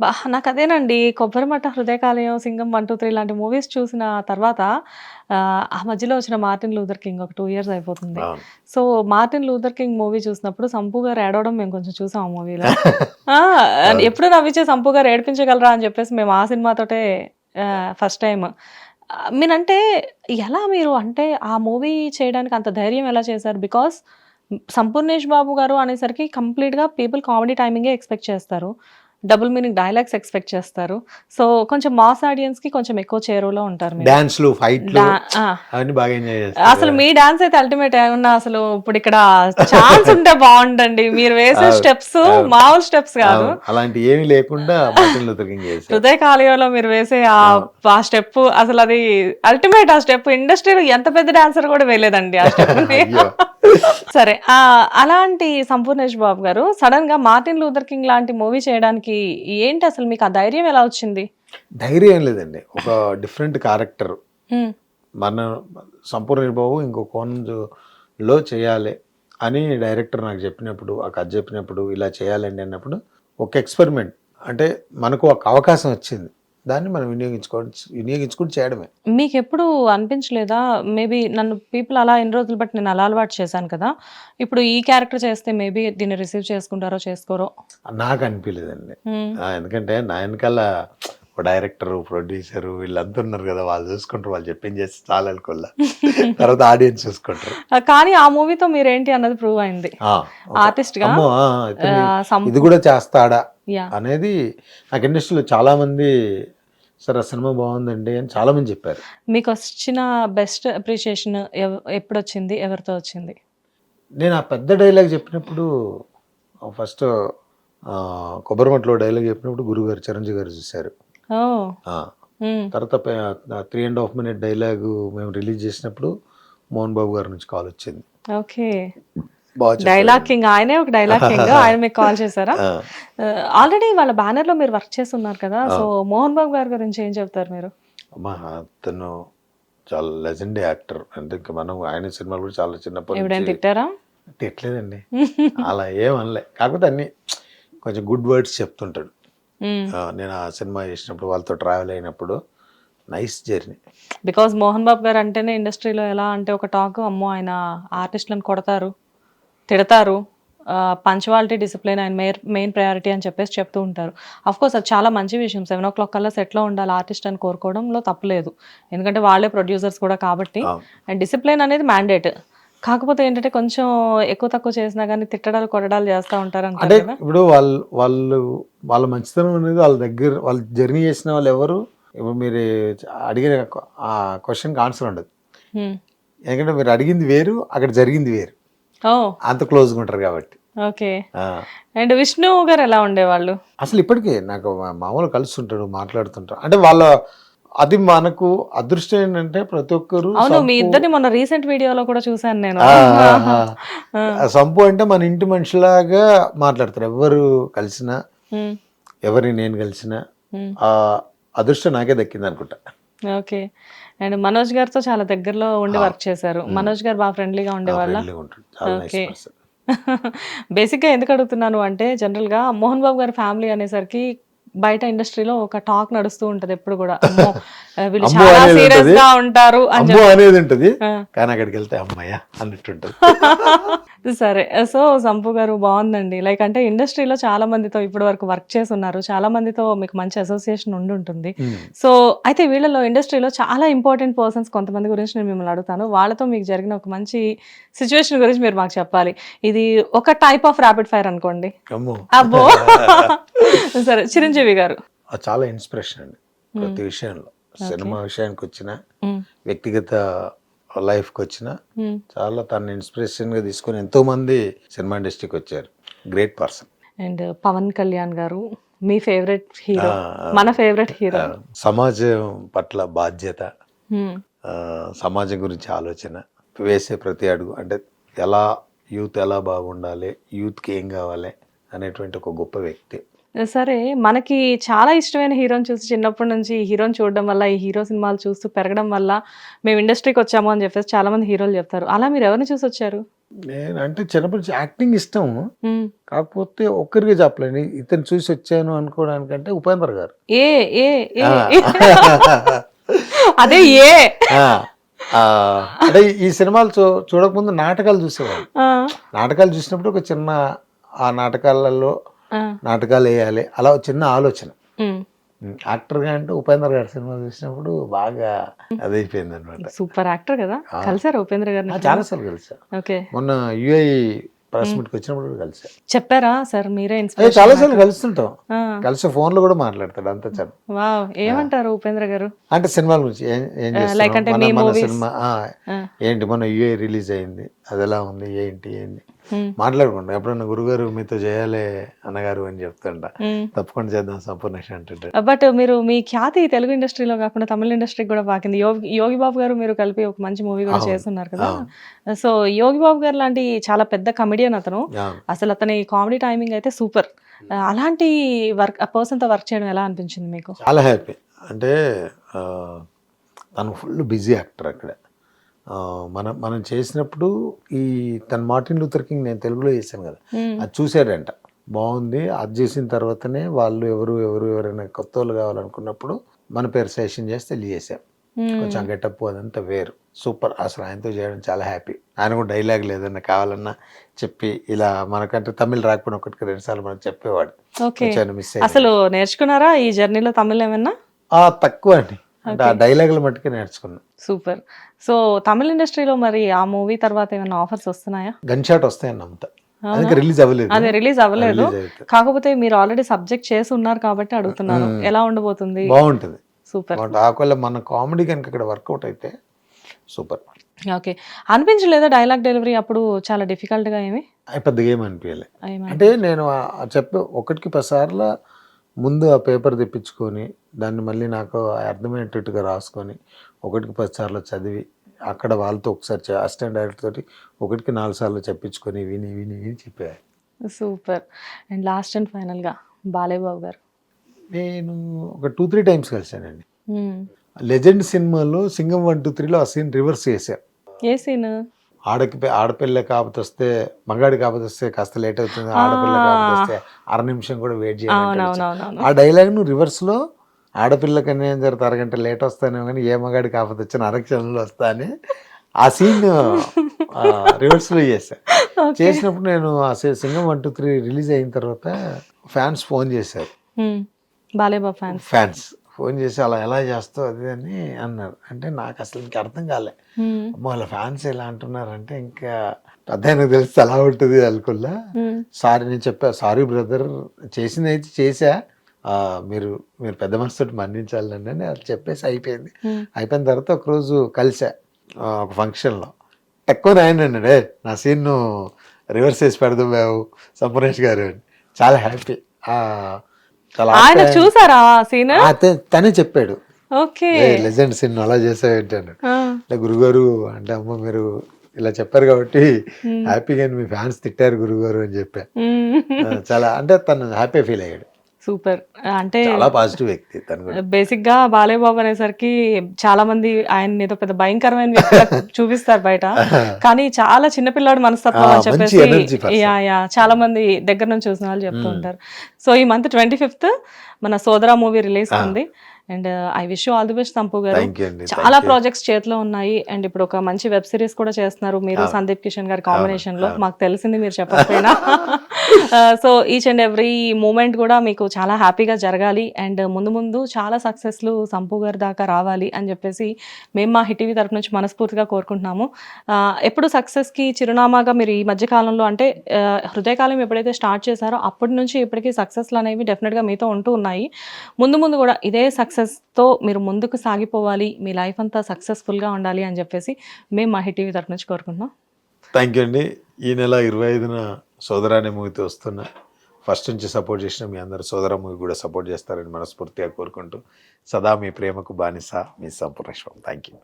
బా నాకు అదేనండి Kobbarimatta Hrudayakaleyam Singam one two three లాంటి మూవీస్ చూసిన తర్వాత ఆ, మధ్యలో వచ్చిన మార్టిన్ లూథర్ కింగ్ ఒక టూ ఇయర్స్ అయిపోతుంది. So Martin Luther King movie చూసినప్పుడు సంపు గారు ఏడవడం మేము కొంచెం చూసాం ఆ మూవీలో. ఎప్పుడు నవ్వించే సంపు గారు ఏడిపించగలరా అని చెప్పేసి మేము ఆ సినిమాతోటే ఫస్ట్ టైం మీరంటే ఎలా మీరు అంటే ఆ మూవీ చేయడానికి అంత ధైర్యం ఎలా చేశారు? బికాస్ సంపూర్ణేష్ బాబు గారు అనేసరికి కంప్లీట్గా పీపుల్ కామెడీ టైమింగే ఎక్స్పెక్ట్ చేస్తారు. డబుల్ మీనింగ్ డైలాగ్స్ ఎక్స్పెక్ట్ చేస్తారు. సో కొంచెం మాస్ ఆడియన్స్కి కొంచెం ఎక్కువ చేరువలో ఉంటారు డాన్స్లు ఫైట్లు. అవన్నీ బాగా ఎంజాయ్ చేస్తారు. అసలు మీ డాన్స్ అయితే అల్టిమేట్ ఏమన్నా అసలు ఇప్పుడు ఇక్కడ ఛాన్స్ ఉంటే బాగుండండి. మీరు వేసే స్టెప్స్. మామూలు స్టెప్స్ కాదు. అలాంటి ఏమీ లేకుండా హృదయ కాలేయంలో మీరు వేసే ఆ స్టెప్ అసలు అది అల్టిమేట్ ఆ స్టెప్ ఇండస్ట్రీలో ఎంత పెద్ద డాన్సర్ కూడా వేయలేదండి ఆ స్టెప్. సరే అలాంటి సంపూర్ణేష్ బాబు గారు సడన్గా మార్టిన్ లూథర్ కింగ్ లాంటి మూవీ చేయడానికి ఏంటి అసలు మీకు ఆ ధైర్యం ఎలా వచ్చింది? ధైర్యం ఏం లేదండి. ఒక డిఫరెంట్ క్యారెక్టర్. మన సంపూర్ణ బాబు ఇంకో కోణంలో చేయాలి అని డైరెక్టర్ నాకు చెప్పినప్పుడు ఆ కథ చెప్పినప్పుడు ఇలా చేయాలండి అన్నప్పుడు ఒక ఎక్స్పెరిమెంట్. అంటే మనకు ఒక అవకాశం వచ్చింది. దాన్ని మనం వినియోగించుకోవడం వినియోగించుకుని చేయడమే. మీకు ఎప్పుడు అనిపించలేదా? మేబీ నన్ను పీపుల్ అలా ఎన్ని రోజులు బట్టి నేను అలా అలవాటు చేశాను కదా. ఇప్పుడు ఈ క్యారెక్టర్ చేస్తే మేబీ దీన్ని రిసీవ్ చేసుకుంటారో చేసుకోరో? నాకు అనిపించలేదండి ఎందుకంటే నా వెనకాల డైరెక్టర్ ప్రొడ్యూసర్ వీళ్ళంతా ఉన్నారు కదా. వాళ్ళు చూసుకుంటారు వాళ్ళు చెప్పింది చేసి చాలా అనుకోలే తర్వాత ఆడియన్స్ చూసుకుంటారు. కానీ ఆ మూవీతో మీరేంటి అన్నది ప్రూవ్ అయింది. ఆర్టిస్ట్గా ఇది కూడా చేస్తాడా? అనేది నాకు ఇండస్ట్రీలో చాలా మంది సార్ ఆ సినిమా బాగుందండి అని చాలా మంది చెప్పారు. మీకు వచ్చిన బెస్ట్ అప్రిషియేషన్ ఎప్పుడు వచ్చింది ఎవరితో వచ్చింది? నేను ఆ పెద్ద డైలాగ్ చెప్పినప్పుడు ఫస్ట్ కొబ్బరిమట్లో డైలాగ్ చెప్పినప్పుడు గురువు గారు చిరంజీవి గారు చూశారు. తర్వాత three and half minute dialogue మేము రిలీజ్ చేసినప్పుడు మోహన్ బాబు గారి నుంచి కాల్ వచ్చింది. ఓకే. డైలాగ్ కింగ్ ఆయనే ఒక డైలాగ్ కింగ్ ఆయన మీకు కాల్ చేశారా? ఆల్రెడీ వాళ్ళ బ్యానర్లో మీరు వర్క్ చేస్తున్నారు కదా సో మోహన్ బాబు గారి గురించి ఏం చెప్తారు మీరు? అతను చాలా లెజెండ్ యాక్టర్. అంటే ఇంకా మనం ఆయన సినిమాలు కూడా చాలా నుంచి తిట్టారా? తిట్టలేదండి. అలా ఏం అనలే. కాకపోతే అన్ని కొంచెం గుడ్ వర్డ్స్ చెప్తుంటాడు. నేను ఆ సినిమా చేసినప్పుడు వాళ్ళతో ట్రావెల్ అయినప్పుడు nice journey. Because Mohan Babu garu అంటేనే ఇండస్ట్రీలో ఎలా అంటే ఒక టాక్ అమ్మో ఆయన ఆర్టిస్టులను కొడతారు. తిడతారు. పంచువాలిటీ డిసిప్లిన్ ఆయన మెయిన్ మెయిన్ ప్రయారిటీ అని చెప్పేసి చెప్తూ ఉంటారు. అఫ్ కోర్స్ అది చాలా మంచి విషయం. సెవెన్ ఓ క్లాక్ కల్లా సెట్లో ఉండాలి ఆర్టిస్ట్ అని కోరుకోవడంలో తప్పలేదు ఎందుకంటే వాళ్ళే ప్రొడ్యూసర్స్ కూడా కాబట్టి అండ్ డిసిప్లిన్ అనేది మ్యాండేట్. కాకపోతే ఏంటంటే కొంచెం ఎక్కువ తక్కువ చేసినా కానీ తిట్టడాలు కొట్టడాలు చేస్తూ ఉంటారు అంటే ఇప్పుడు వాళ్ళు వాళ్ళు వాళ్ళ మంచితనం అనేది వాళ్ళ దగ్గర వాళ్ళు జర్నీ చేసిన వాళ్ళు ఎవరు? ఇప్పుడు మీరు అడిగిన ఆ క్వశ్చన్కి ఆన్సర్ ఉండదు. ఎందుకంటే మీరు అడిగింది వేరు అక్కడ జరిగింది వేరు. అంత క్లోజ్గా ఉంటారు కాబట్టి. ఓకే. అండ్ విష్ణు గారు ఎలా ఉండేవాళ్ళు? అసలు ఇప్పటికీ నాకు మామూలు కలుస్తుంటాడు మాట్లాడుతుంటాడు. అంటే వాళ్ళ అది మనకు అదృష్టం ఏంటంటే ప్రతి ఒక్కరు అవును మీ ఇద్దరిని మొన్న రీసెంట్ వీడియోలో కూడా చూసాను నేను. సంపు అంటే మన ఇంటి మనిషిలాగా మాట్లాడతారు. ఎవరు కలిసినా. ఎవరిని నేను కలిసినా అదృష్టం నాకే దక్కింది అనుకుంటా ఓకే. అండ్ మనోజ్ గారితో చాలా దగ్గరలో ఉండి వర్క్ చేశారు. మనోజ్ గారు బాగా ఫ్రెండ్లీగా ఉండేవాళ్ళ. పర్సన్ బేసిక్గా ఎందుకు అడుగుతున్నాను అంటే జనరల్గా మోహన్ బాబు గారి ఫ్యామిలీ అనేసరికి బయట ఇండస్ట్రీలో ఒక టాక్ నడుస్తూ ఉంటది ఎప్పుడు కూడా. అమ్మో వీళ్ళు చాలా సీరియస్. గా ఉంటారు అని అనేది ఉంటది. కానీ అక్కడికి వెళ్తే అమ్మయ్య అన్నట్టు ఉంటది. సరే. సో సంపు గారు బాగుందండి. లైక్ అంటే ఇండస్ట్రీలో చాలా మందితో ఇప్పటి వరకు వర్క్ చేసి ఉన్నారు చాలా మందితో మీకు మంచి అసోసియేషన్ ఉండి ఉంటుంది. ఉమ్. సో అయితే వీళ్ళలో ఇండస్ట్రీలో చాలా ఇంపార్టెంట్ పర్సన్స్ కొంతమంది గురించి నేను మిమ్మల్ని అడుగుతాను. వాళ్ళతో మీకు జరిగిన ఒక మంచి సిచ్యువేషన్ గురించి మీరు మాకు చెప్పాలి. ఇది ఒక టైప్ ఆఫ్ ర్యాపిడ్ ఫైర్ అనుకోండి. అబ్బో. సరే చిరంజీవి గారు. చాలా ఇన్స్పిరేషన్ అండి. ప్రతి విషయంలో. సినిమా విషయానికి వచ్చిన మ్మ్. వ్యక్తిగత లైఫ్కి వచ్చిన. చాలా తన ఇన్స్పిరేషన్గా తీసుకొని ఎంతో మంది సినిమా ఇండస్ట్రీకి వచ్చారు. Great person. And Pavan Kalyan garu me favourite hero. మన ఫేవరెట్ హీరో. సమాజం పట్ల బాధ్యత. సమాజం గురించి ఆలోచన. వేసే ప్రతి అడుగు. అంటే ఎలా యూత్ ఎలా బాగుండాలి యూత్కి ఏం కావాలి అనేటువంటి ఒక గొప్ప వ్యక్తి. సరే మనకి చాలా ఇష్టమైన హీరోని చూసి చిన్నప్పటి నుంచి ఈ హీరోని చూడడం వల్ల ఈ హీరో సినిమాలు చూస్తూ పెరగడం వల్ల మేము ఇండస్ట్రీకి వచ్చాము అని చెప్పేసి చాలా మంది హీరోలు చెప్తారు. అలా మీరు ఎవరిని చూసి వచ్చారు? నేను అంటే చిన్నప్పటి నుంచి యాక్టింగ్ ఇష్టం. కాకపోతే ఒక్కరిగా చెప్పలేను. ఇతను చూసి వచ్చాను అనుకోవడానికంటే ఉపేంద్ర గారు. ఏ ఏ. అదే ఏ. అంటే ఈ సినిమాలు చూ చూడకముందు నాటకాలు చూసేవాడు ఆ, నాటకాలు చూసినప్పుడు ఒక చిన్న ఆ నాటకాలలో నాటకాలు వేయాలి. అలా చిన్న ఆలోచన. యాక్టర్గా అంటే ఉపేంద్ర గారి సినిమా చూసినప్పుడు బాగా అదైపోయింది అనమాట సూపర్ యాక్టర్ కదా? కలిసారు ఉపేంద్ర గారిని? చాలాసార్లు కలిసా. ఓకే. మొన్న యుఐ ప్రెస్ మీట్కి వచ్చినప్పుడు కూడా కలిసా. చెప్పారా సార్? మీరే ఇన్స్పిరేషన్ చాలాసార్లు కలుస్తుంటాం. కలిసి ఫోన్లో కూడా మాట్లాడతాడు అంతా చాలు ఏమంటారు ఉపేంద్ర గారు? అంటే సినిమాల గురించి ఏం movies? సినిమా. ఏంటి మన యుఏ రిలీజ్ అయింది అది ఎలా ఉంది ఏంటి ఏంటి. మాట్లాడుకుంటాం. ఎప్పుడన్నా గురుగారు మీతో చేయాలి అన్నగారు అని చెప్తుంటా. తప్పకుండా చేద్దాం సంపూర్ణేష్ అంటుంటే బట్ మీరు మీ ఖ్యాతి తెలుగు ఇండస్ట్రీలో కాకుండా తమిళ ఇండస్ట్రీకి కూడా పాకింది. యోగి యోగి బాబు గారు మీరు కలిపి ఒక మంచి మూవీ కూడా. చేస్తున్నారు కదా. సో యోగి బాబు గారు లాంటి చాలా పెద్ద కమెడియన్ అతను. అసలు అతని కామెడీ టైమింగ్ అయితే సూపర్ అలాంటి వర్క్ పర్సన్తో వర్క్ చేయడం ఎలా అనిపించింది మీకు? చాలా హ్యాపీ అంటే ఆ, తను ఫుల్ బిజీ యాక్టర్ అక్కడ. మనం మనం చేసినప్పుడు ఈ తన మార్టిన్ లూథర్ కింగ్ నేను తెలుగులో చేశాను కదా. అది చూసాడంట బాగుంది. అది చేసిన తర్వాతనే వాళ్ళు ఎవరు ఎవరు ఎవరైనా కొత్త వాళ్ళు కావాలనుకున్నప్పుడు మన పేరు సెషన్ చేసి తెలియజేశాం. కొంచెం గెటప్ అదంతా వేరు. సూపర్. అసలు ఆయనతో చేయడం చాలా హ్యాపీ. ఆయన కూడా డైలాగ్ లేదన్నా కావాలన్నా చెప్పి ఇలా మనకంటే తమిళ్ రాకపోయినా ఒకటికి రెండు సార్లు మనకు చెప్పేవాడు. మిస్ అసలు నేర్చుకున్నారా ఈ జర్నీలో తమిళ్ ఏమన్నా? తక్కువ అండి. అంటే ఆ డైలాగుల మట్టుకే నేర్చుకున్నాను సూపర్. సో తమిళ ఇండస్ట్రీలో మరి ఆ మూవీ తర్వాత ఏమైనా ఆఫర్స్ వస్తున్నాయా? గన్ షాట్ వస్తాయని నమ్ముతా. అందుకే రిలీజ్ అవ్వలేదు. అదే రిలీజ్ అవ్వలేదు. కాకపోతే మీరు ఆల్రెడీ సబ్జెక్ట్ చేసి ఉన్నారు కాబట్టి అడుగుతున్నాను. ఎలా ఉండబోతుంది? బాగుంటుంది. సూపర్. ఆకుల మన కామెడీ కనుక ఇక్కడ వర్కౌట్ అయితే సూపర్. ఓకే. అనిపించలేదా డైలాగ్ డెలివరీ అప్పుడు చాలా డిఫికల్ట్గా ఏమి? పెద్దగా ఏం అనిపించలే. ఏమని? అంటే నేను చెప్పే ఒకటికి పదిసార్లు ముందు ఆ పేపర్ తెప్పించుకొని దాన్ని మళ్ళీ నాకు అర్థమయ్యేటట్టుగా రాసుకొని ఒకటికి పదిసార్లు చదివి అక్కడ వాళ్ళతో ఒకసారి అసిస్టెంట్ డైరెక్టర్ తోటి ఒకటికి నాలుగు సార్లు చెప్పించుకొని విని విని విని చెప్పారు సూపర్. అండ్ లాస్ట్ అండ్ ఫైనల్గా బాలేబాబు గారు? నేను ఒక టూ త్రీ టైమ్స్ కలిశానండి. లెజెండ్ సినిమాలో సింగం వన్ టూ త్రీలో ఆ సీన్ రివర్స్ చేశారు ఏ సీన్? ఆడకి ఆడపిల్ల కాకపోతే వస్తే మగాడి కాకపోతే వస్తే కాస్త లేట్ అవుతుంది ఆడపిల్ల కాకపోతే వస్తే అర నిమిషం కూడా వెయిట్ చేయాలి ఆ డైలాగ్ను రివర్స్లో ఆడపిల్లకనే ఏం జరుగుతుంది అరగంట లేట్ వస్తానే కానీ ఏ మగాడి కాకపోతే వచ్చిన అరక్షణంలో వస్తా అని ఆ సీన్ రివర్స్లో చేశా. చేసినప్పుడు నేను ఆ Singam one two three release అయిన తర్వాత ఫ్యాన్స్ ఫోన్ చేశారు. ఫ్యాన్స్ ఫోన్ చేసి అలా ఎలా చేస్తావు అది అని అన్నారు. అంటే నాకు అసలు ఇంక అర్థం కాలే. వాళ్ళ ఫ్యాన్స్ ఎలా అంటున్నారంటే ఇంకా అదే తెలిస్తే ఎలా ఉంటుంది అనుకున్నా. సారీ నేను చెప్పా సారీ బ్రదర్ చేసింది అయితే చేసా మీరు మీరు పెద్ద మనసుతో మన్నించాలని అని అది చెప్పేసి అయిపోయింది. అయిపోయిన తర్వాత ఒకరోజు కలిసా ఒక ఫంక్షన్లో. ఎక్కువ అన్నాడు "ఏ, నా సీన్ రివర్స్ చేసి పెడదాం మేము సంపూర్ణేష్ గారు అని. చాలా హ్యాపీ. ఆయన. చూసారా సీన్ తనే చెప్పాడు. ఓకే. లెజెండ్ సీన్ అలా చేసావు ఏంటన్నాడు అంటే గురుగారు అంటే అమ్మ మీరు ఇలా చెప్పారు కాబట్టి హ్యాపీగా మీ ఫ్యాన్స్ తిట్టారు గురుగారు అని చెప్పా. చాలా అంటే తను హ్యాపీ ఫీల్ అయ్యాడు. సూపర్. అంటే చాలా పాజిటివ్ వ్యక్తి తను బేసిక్గా బాలేబాబు అనేసరికి చాలా మంది ఆయన ఏదో పెద్ద భయంకరమైన వ్యక్తిగా చూపిస్తారు బయట. కానీ చాలా చిన్నపిల్లాడు మనస్తత్వం అని చెప్పేసి. యా యా చాలా మంది దగ్గర నుంచి చూసిన వాళ్ళు చెప్తూ ఉంటారు. సో ఈ మంత్ ట్వంటీ ఫిఫ్త్ మన సోదరా మూవీ రిలీజ్ ఉంది. And I wish all the best Sampu గారు. చాలా ప్రాజెక్ట్స్ చేతిలో ఉన్నాయి. అండ్ ఇప్పుడు ఒక మంచి వెబ్ సిరీస్ కూడా చేస్తున్నారు. మీరు సందీప్ కిషన్ గారి కాంబినేషన్లో. మాకు తెలిసింది మీరు చెప్పకపోయినా. So each and every moment కూడా మీకు చాలా హ్యాపీగా జరగాలి. అండ్ ముందు ముందు చాలా సక్సెస్లు సంపు గారి దాకా రావాలి అని చెప్పేసి మేము మా హిటీవీ తరపు నుంచి మనస్ఫూర్తిగా కోరుకుంటున్నాము. Uh, ఎప్పుడు సక్సెస్కి చిరునామాగా మీరు ఈ మధ్య కాలంలో అంటే uh, హృదయకాలం ఎప్పుడైతే స్టార్ట్ చేశారో అప్పటి నుంచి ఇప్పటికీ సక్సెస్లు అనేవి డెఫినెట్గా మీతో ఉంటూ ఉన్నాయి. ముందు ముందు కూడా ఇదే సక్సెస్తో మీరు ముందుకు సాగిపోవాలి మీ లైఫ్ అంతా సక్సెస్ఫుల్గా ఉండాలి అని చెప్పేసి మేము మా హిటీవీ తరపు నుంచి కోరుకుంటున్నాం. థ్యాంక్ యూ అండి. ఈ నెల ఇరవై ఐదున సోదరా అనే మూవీతో వస్తున్నా ఫస్ట్ నుంచి సపోర్ట్ చేసిన మీ అందరు సోదర మూవీ కూడా సపోర్ట్ చేస్తారని మనస్ఫూర్తిగా కోరుకుంటూ సదా మీ ప్రేమకు బానిస మీ సంపూర్ణేశ్వరం థ్యాంక్ యూ